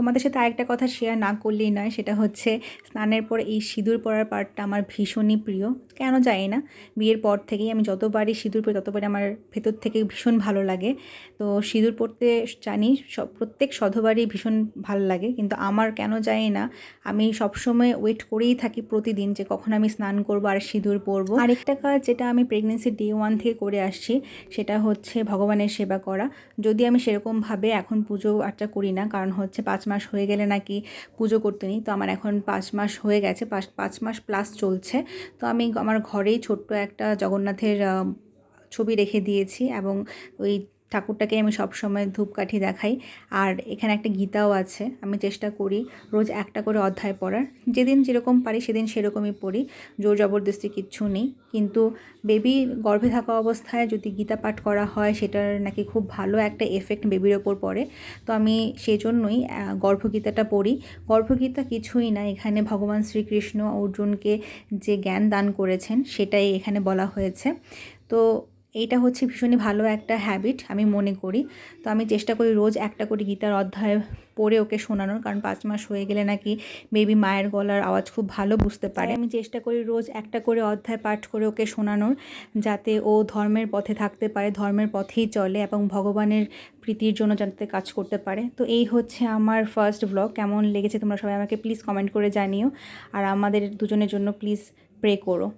তোমাদের সাথে আরেকটা কথা শেয়ার না করলেই নয়, সেটা হচ্ছে স্নানের পর এই সিঁদুর পরার পার্টটা আমার ভীষণই প্রিয়। কেন জানি না, বিয়ের পর থেকেই আমি যতবারই সিঁদুর পরি ততবারই আমার ভেতর থেকে ভীষণ ভালো লাগে। তো সিঁদুর পরতে জানি সব, প্রত্যেক সধবারই ভীষণ ভালো লাগে, কিন্তু আমার কেন জানি না, আমি সবসময় ওয়েট করেই থাকি প্রতিদিন যে কখন আমি স্নান করব আর সিঁদুর পরবো। আরেকটা কাজ যেটা আমি প্রেগনেন্সি ডে ওয়ান থেকে করে আসছি, সেটা হচ্ছে ভগবানের সেবা করা। যদি আমি সেরকমভাবে এখন পুজো আর্চা করি না, কারণ হচ্ছে পাঁচ মাস হয়ে গেলে নাকি পুজো করতে নিই। তো আমার এখন পাঁচ মাস হয়ে গেছে, পাঁচ পাঁচ মাস প্লাস চলছে। তো আমি আমার ঘরেই ছোট্ট একটা জগন্নাথের ছবি রেখে দিয়েছি এবং ওই ঠাকুরটাকে আমি সবসময় ধূপকাঠি দেখাই। আর এখানে একটা গীতাও আছে, আমি চেষ্টা করি রোজ একটা করে অধ্যায় পড়ার। যেদিন যেরকম পারি সেদিন সেরকমই পড়ি, জোর জবরদস্তি কিচ্ছু নেই। কিন্তু বেবি গর্ভে থাকা অবস্থায় যদি গীতা পাঠ করা হয়, সেটার নাকি খুব ভালো একটা এফেক্ট বেবির ওপর পড়ে। তো আমি সেই জন্যই গর্ভগীতাটা পড়ি। গর্ভগীতা কিছুই না, এখানে ভগবান শ্রীকৃষ্ণ অর্জুনকে যে জ্ঞান দান করেছেন, সেটাই এখানে বলা হয়েছে। তো এইটা হচ্ছে ভীষণই ভালো একটা হ্যাবিট আমি মনে করি। তো আমি চেষ্টা করি রোজ একটা করে গীতার অধ্যায় পড়ে ওকে শোনানোর, কারণ পাঁচ মাস হয়ে গেলে নাকি বেবি মায়ের গলার আওয়াজ খুব ভালো বুঝতে পারে। আমি চেষ্টা করি রোজ একটা করে অধ্যায় পাঠ করে ওকে শোনানোর, যাতে ও ধর্মের পথে থাকতে পারে, ধর্মের পথেই চলে এবং ভগবানের প্রীতির জন্য যাতে কাজ করতে পারে। তো এই হচ্ছে আমার ফার্স্ট ব্লগ কেমন লেগেছে তোমরা সবাই আমাকে প্লিজ কমেন্ট করে জানিও। আর আমাদের দুজনের জন্য প্লিজ প্রে করো।